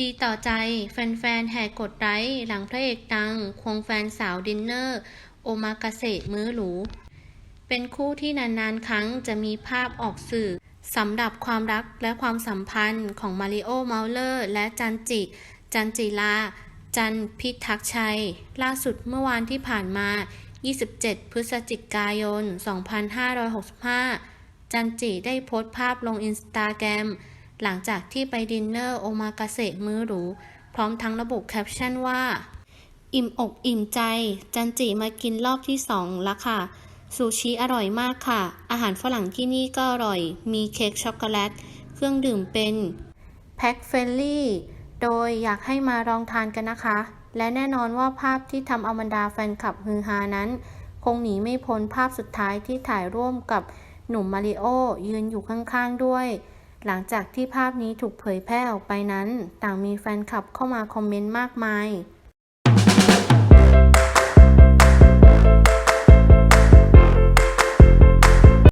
ดีต่อใจ แฟนๆ แห่กดไลค์หลังพระเอกดัง ควงแฟนสาวดินเนอร์ โอมากาเสะมื้อหรู เป็นคู่ที่นานๆ ครั้งจะมีภาพออกสื่อสำหรับความรักและความสัมพันธ์ของมาริโอเมาเลอร์และจันจิ จันจิลา จันพิทักษ์ชัย ล่าสุดเมื่อวานที่ผ่านมา 27 พฤศจิกายน 2565 จันจิได้โพสต์ภาพลงอินสตาแกรม หลังจากที่ไปดินเนอร์โอมากาเสะมื้อหรู พร้อมทั้งระบุแคปชั่นว่า อิ่มอกอิ่มใจ จันจิมากินรอบที่สองแล้วค่ะซูชิอร่อยมากค่ะ อาหารฝรั่งที่นี่ก็อร่อย มีเค้กช็อกโกแลต เครื่องดื่มเป็นแพ็คเฟลลี่ โดยอยากให้มาลองทานกันนะคะ และแน่นอนว่าภาพที่ทำอาบรรดาแฟนคลับฮือฮานั้น คงหนีไม่พ้นภาพสุดท้ายที่ถ่ายร่วมกับหนุ่มมาริโอยืนอยู่ข้างๆด้วย หลังจากที่ภาพนี้ถูกเผยแพร่ออกไปนั้น ต่างมีแฟนคลับเข้ามาคอมเมนต์มากมาย